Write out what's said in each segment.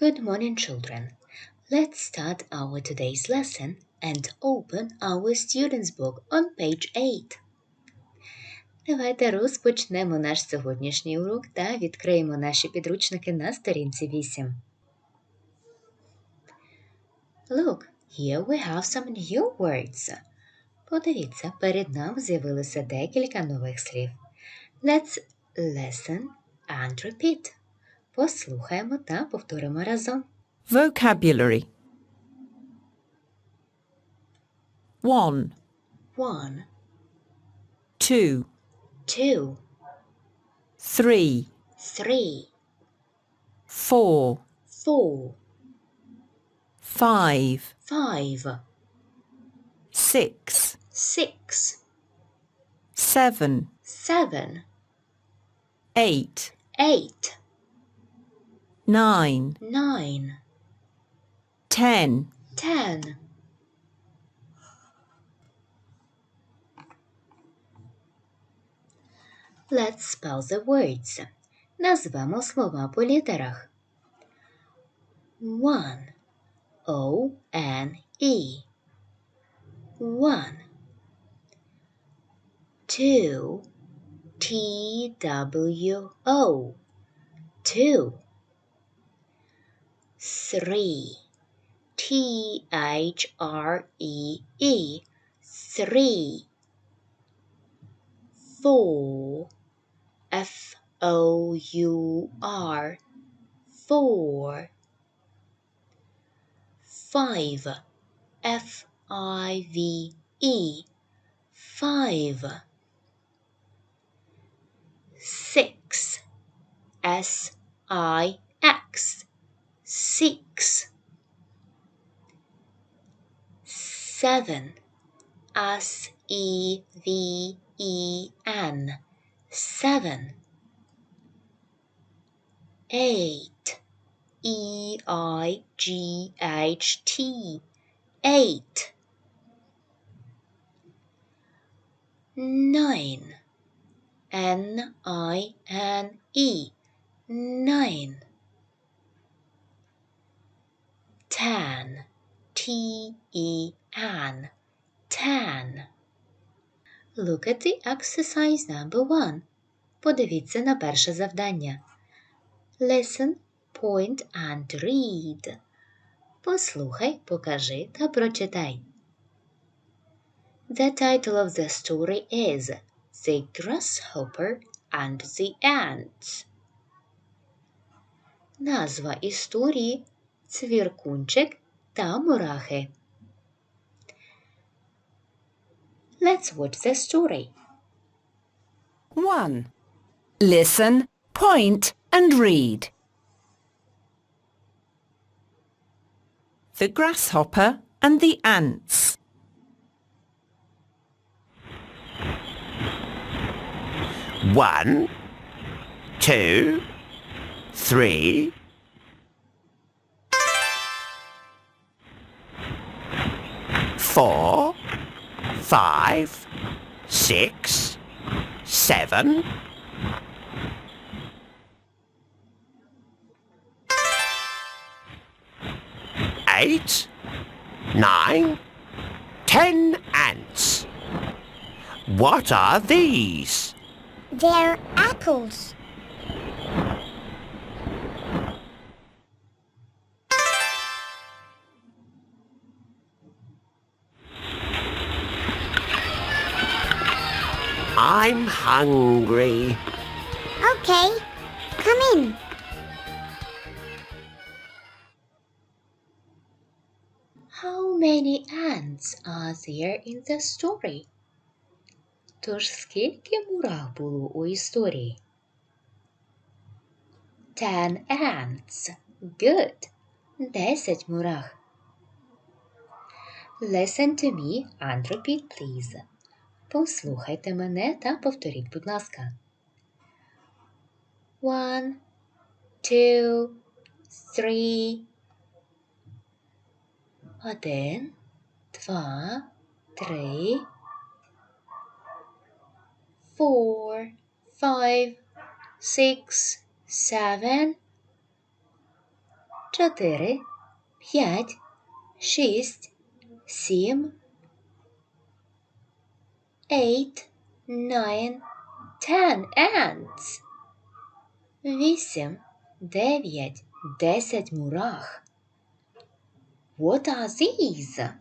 Good morning, children. Let's start our today's lesson and open our student's book on page 8. Давайте розпочнемо наш сьогоднішній урок та відкриємо наші підручники на сторінці 8. Look, here we have some new words. Подивіться, перед нами з'явилося декілька нових слів. Let's listen and repeat. Послухаємо та повторимо разом. Vocabulary 1, One, 2, two, 3, three, 4, four, 5, five, 6, six, 7, seven, 8, eight, 9, nine, 10, ten. Let's spell the words. Назвемо слова по літерах. One. O N E. One. Two. T W O. Two. Three. T H R E E. Three. Four. F O U R. Four. Five. F I V E. Five. Six. S I X. Six. Seven. S E V E N. Seven. Eight. E I G H T. Eight. Nine. N I N E. Nine. Ten. T E N. Ten. Look at the exercise number one. Подивіться на перше завдання. Listen, point and read. Послухай, покажи та прочитай. The title of the story is The Grasshopper and the Ants. Назва історії Цвіркунчик та мурахи. Let's watch the story. 1. Listen, point and read. The grasshopper and the ants. One, two, three, four, five, six, seven, eight, nine, ten ants. What are these? They're apples. I'm hungry. Okay, come in. How many ants are there in the story? Тож скільки мурах було у історії? Ten ants. Good. Десять мурах. Listen to me and repeat, please. Послухайте мене та повторіть, будь ласка. One, two, three. Один, два, три. Four, five, six, seven, чотири, п'ять, шість, сім, eight, nine, ten ants. Вісім, дев'ять, десять мурах. What are these?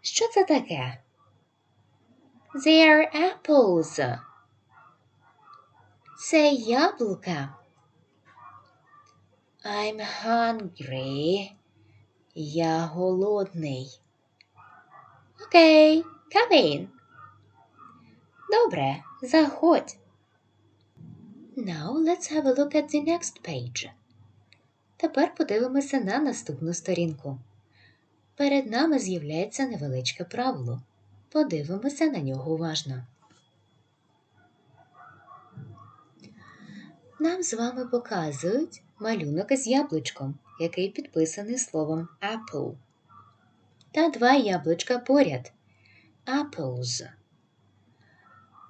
Що це таке? They are apples. Це яблука. I'm hungry. Я голодний. Окей, come in. Добре, заходь. Now let's have a look at the next page. Тепер подивимося на наступну сторінку. Перед нами з'являється невеличке правило. Подивимося на нього уважно. Нам з вами показують малюнок із яблучком, який підписаний словом apple. Та два яблучка поряд. Apples.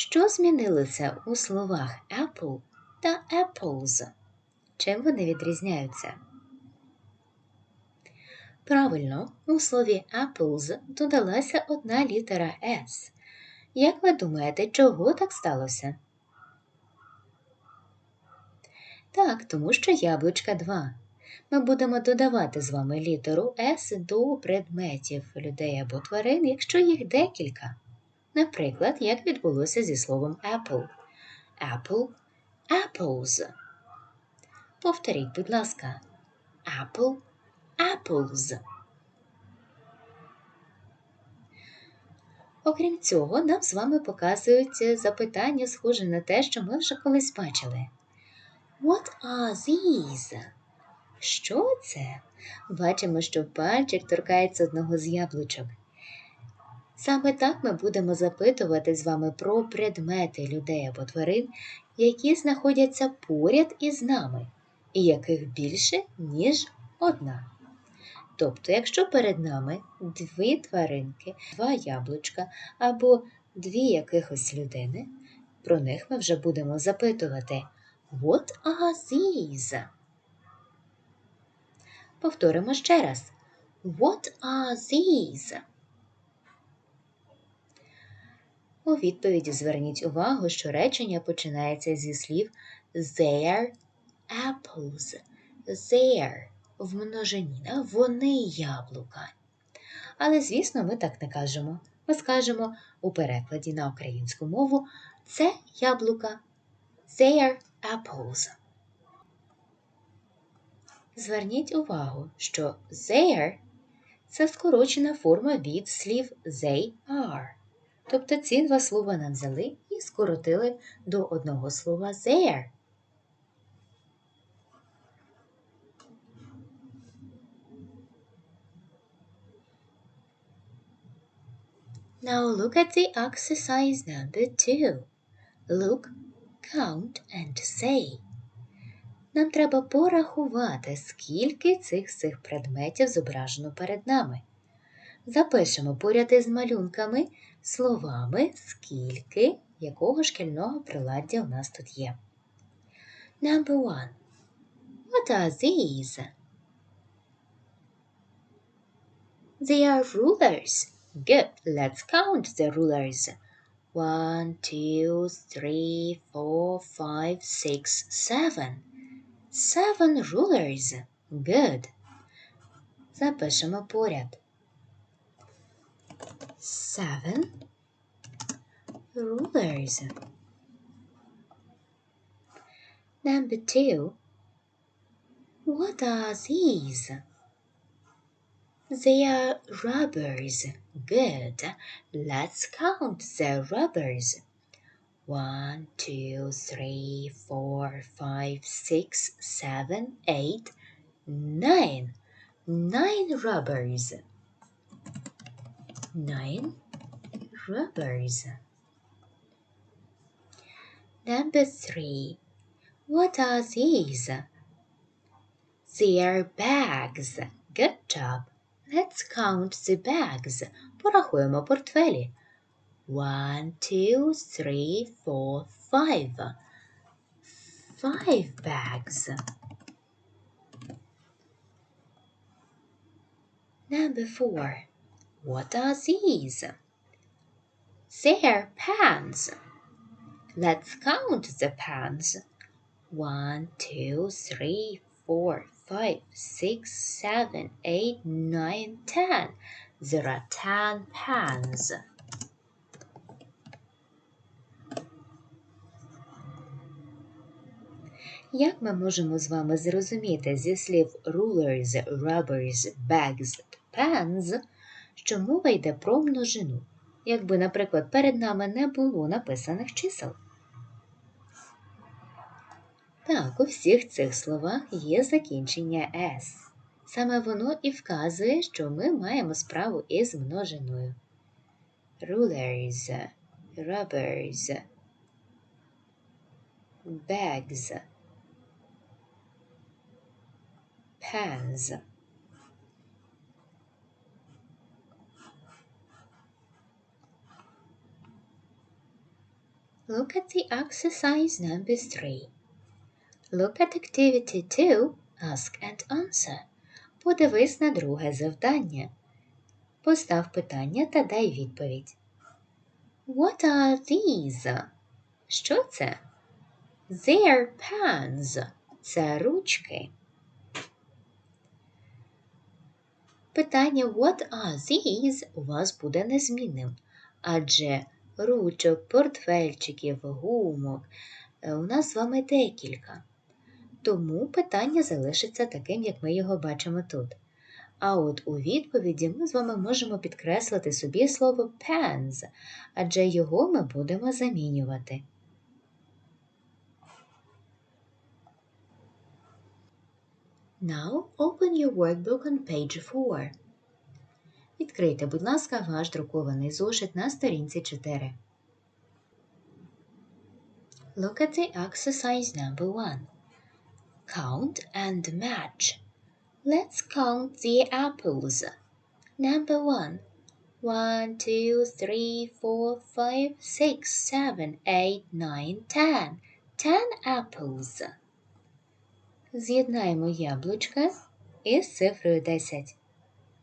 Що змінилося у словах apple та apples? Чим вони відрізняються? Правильно, у слові apples додалася одна літера S. Як ви думаєте, чого так сталося? Так, тому що яблучка 2. Ми будемо додавати з вами літеру S до предметів людей або тварин, якщо їх декілька. Наприклад, як відбулося зі словом apple. Apple, apples. Повторіть, будь ласка. Apple, apples. Окрім цього, нам з вами показують запитання, схоже на те, що ми вже колись бачили. What are these? Що це? Бачимо, що пальчик торкається одного з яблучок. Саме так ми будемо запитувати з вами про предмети людей або тварин, які знаходяться поряд із нами, і яких більше, ніж одна. Тобто, якщо перед нами дві тваринки, два яблучка або дві якихось людини, про них ми вже будемо запитувати What are these? Повторимо ще раз. What are these? У відповіді зверніть увагу, що речення починається зі слів their apples. Their в множині, да? вони яблука. Але, звісно, ми так не кажемо. Ми скажемо у перекладі на українську мову це яблука. Their apples. Зверніть увагу, що their це скорочена форма від слів they are. Тобто ці два слова нам взяли і скоротили до одного слова there. Now look at the exercise number two. Look, count and say. Нам треба порахувати, скільки цих цих предметів зображено перед нами. Запишемо поряд із малюнками словами, скільки якого шкільного приладдя у нас тут є. Number one. What are these? They are rulers. Good. Let's count the rulers. One, two, three, four, five, six, seven. Seven rulers. Good. Запишемо поряд. Seven rulers. Number two. What are these? They are rubbers. Good. Let's count the rubbers. One, two, three, four, five, six, seven, eight, nine. Nine rubbers. Nine rubbers. Number three. What are these? They are bags. Good job. Let's count the bags. Порахуємо портфелі. One, two, three, four, five. Five bags. Number four. What are these? They're pans. Let's count the pans. One, two, three, four, five, six, seven, eight, nine, ten. There are ten pans. Як ми можемо з вами зрозуміти зі слів rulers, rubbers, bags, pans? Що мова йде про множину, якби, наприклад, перед нами не було написаних чисел? Так, у всіх цих словах є закінчення S. Саме воно і вказує, що ми маємо справу із множиною. Rulers, rubbers, bags, pans. Look at the exercise number three. Look at activity 2, ask and answer. Подивись на друге завдання. Постав питання та дай відповідь. What are these? Що це? They're pens. Це ручки. Питання What are these у вас буде незмінним, адже ручок, портфельчиків, гумок е, у нас з вами декілька. Тому питання залишиться таким, як ми його бачимо тут. А от у відповіді ми з вами можемо підкреслити собі слово pens, адже його ми будемо замінювати. Now open your workbook on page 4. Відкрийте, будь ласка, ваш друкований зошит на сторінці 4. Look at the exercise number 1. Count and match. Let's count the apples. Number 1. 1, 2, 3, 4, 5, 6, 7, 8, 9, 10. 10 apples. З'єднаємо яблучка із цифрою 10.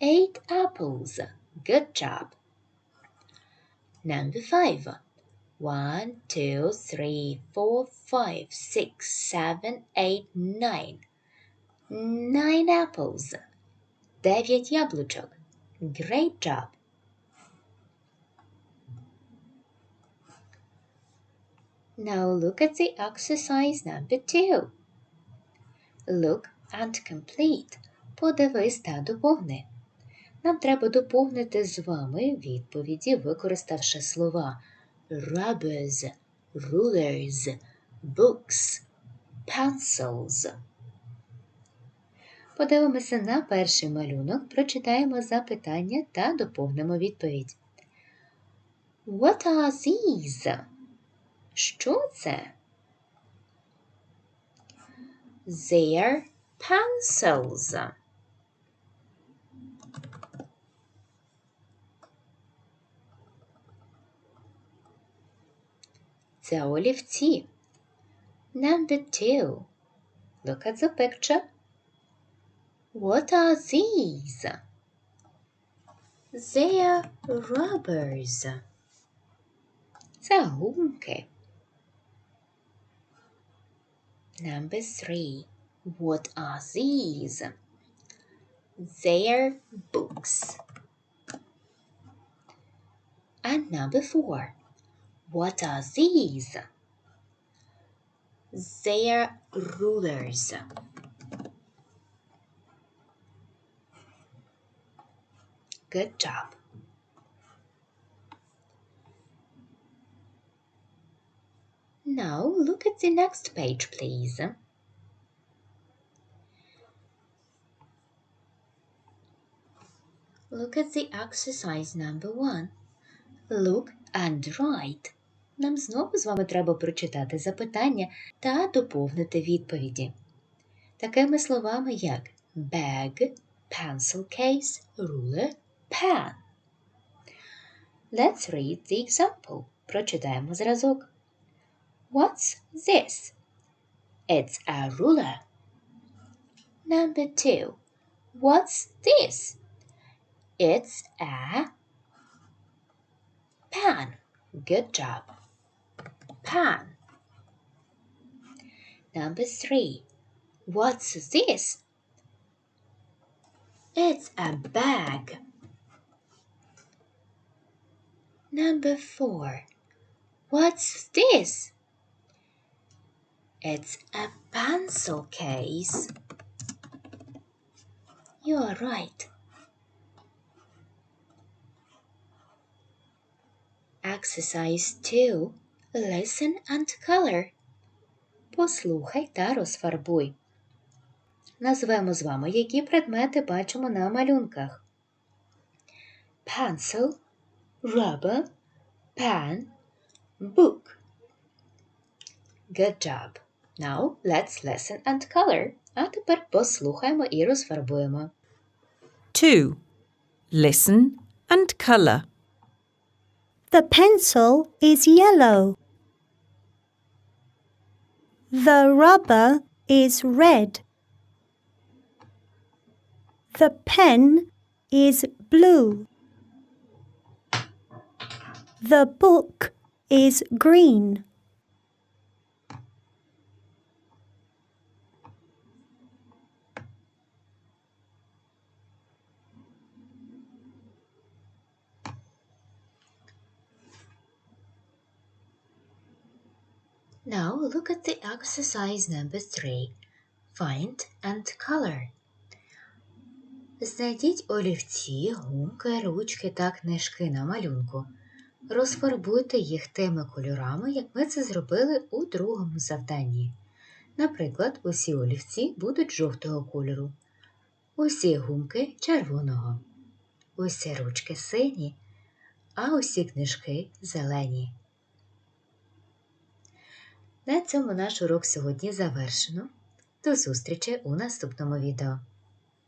Eight apples. Good job. Number five. One, two, three, four, five, six, seven, eight, nine. Nine apples. Дев'ять яблучок. Great job. Now look at the exercise number two. Look and complete. Подивись та доповни. Нам треба доповнити з вами відповіді, використавши слова rubbers, rulers, books, pencils. Подивимося на перший малюнок, прочитаємо запитання та доповнимо відповідь. What are these? Що це? They're pencils. the olive tea. Number two, look at the picture. What are these? They are rubbers. Zahunke. Number three, what are these? They are books. And number four, what are these? They're rulers. Good job. Now look at the next page, please. Look at the exercise number one. Look and write. Нам знову з вами треба прочитати запитання та доповнити відповіді. Такими словами як bag, pencil case, ruler, pen. Let's read the example. Прочитаємо зразок. What's this? It's a ruler. Number two. What's this? It's a pen. Good job. Pen. Number three. What's this? It's a bag. Number four. What's this? It's a pencil case. You are right. Exercise 2. Listen and color. Послухай та розфарбуй. Назвемо з вами, які предмети бачимо на малюнках. Pencil, rubber, pen, book. Good job. Now let's listen and color. А тепер послухаємо і розфарбуємо. 2. Listen and colour. The pencil is yellow. The rubber is red. The pen is blue. The book is green. Now look at the exercise number 3. Find and color. Знайдіть олівці, гумки, ручки та книжки на малюнку. Розфарбуйте їх тими кольорами, як ми це зробили у другому завданні. Наприклад, усі олівці будуть жовтого кольору, усі гумки червоного, усі ручки сині, а усі книжки зелені. На цьому наш урок сьогодні завершено. До зустрічі у наступному відео.